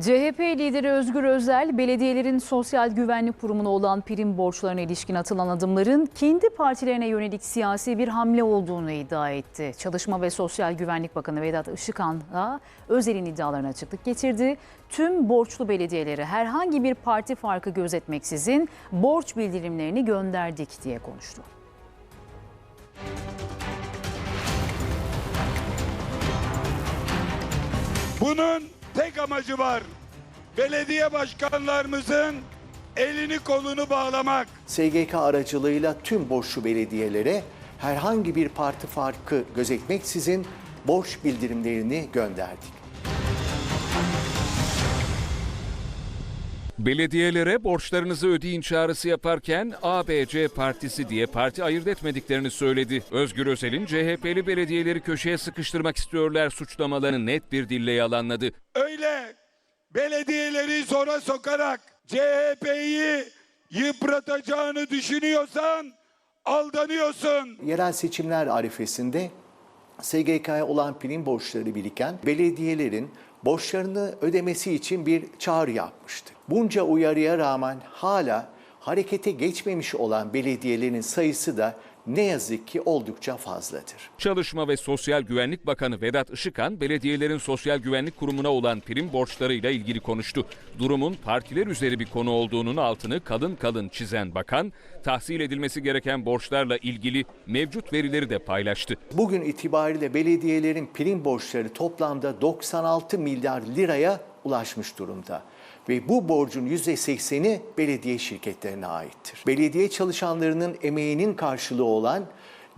CHP lideri Özgür Özel, belediyelerin sosyal güvenlik kurumuna olan prim borçlarına ilişkin atılan adımların kendi partilerine yönelik siyasi bir hamle olduğunu iddia etti. Çalışma ve Sosyal Güvenlik Bakanı Vedat Işıkhan da Özel'in iddialarına açıklık getirdi. Tüm borçlu belediyelere herhangi bir parti farkı gözetmeksizin borç bildirimlerini gönderdik diye konuştu. Bunun tek amacı var. Belediye başkanlarımızın elini kolunu bağlamak. SGK aracılığıyla tüm borçlu belediyelere herhangi bir parti farkı gözetmeksizin borç bildirimlerini gönderdik. Belediyelere borçlarınızı ödeyin çağrısı yaparken ABC partisi diye parti ayırt etmediklerini söyledi. Özgür Özel'in CHP'li belediyeleri köşeye sıkıştırmak istiyorlar suçlamalarını net bir dille yalanladı. Öyle belediyeleri zora sokarak CHP'yi yıpratacağını düşünüyorsan aldanıyorsun. Yerel seçimler arifesinde SGK'ya olan prim borçları biriken belediyelerin borçlarını ödemesi için bir çağrı yapmıştı. Bunca uyarıya rağmen hala harekete geçmemiş olan belediyelerin sayısı da ne yazık ki oldukça fazladır. Çalışma ve Sosyal Güvenlik Bakanı Vedat Işıkhan, belediyelerin Sosyal Güvenlik Kurumu'na olan prim borçlarıyla ilgili konuştu. Durumun partiler üzeri bir konu olduğunun altını kalın kalın çizen bakan, tahsil edilmesi gereken borçlarla ilgili mevcut verileri de paylaştı. Bugün itibariyle belediyelerin prim borçları toplamda 96 milyar liraya ulaşmış durumda. Ve bu borcun %80'i belediye şirketlerine aittir. Belediye çalışanlarının emeğinin karşılığı olan,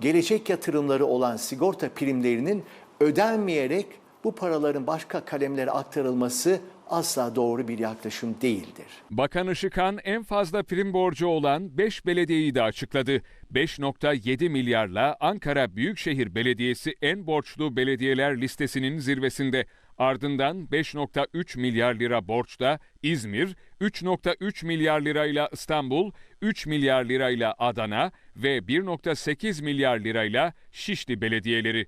gelecek yatırımları olan sigorta primlerinin ödenmeyerek bu paraların başka kalemlere aktarılması asla doğru bir yaklaşım değildir. Bakan Işıkhan en fazla prim borcu olan 5 belediyeyi de açıkladı. 5.7 milyarla Ankara Büyükşehir Belediyesi en borçlu belediyeler listesinin zirvesinde. Ardından 5.3 milyar lira borçta İzmir, 3.3 milyar lirayla İstanbul, 3 milyar lirayla Adana ve 1.8 milyar lirayla Şişli belediyeleri.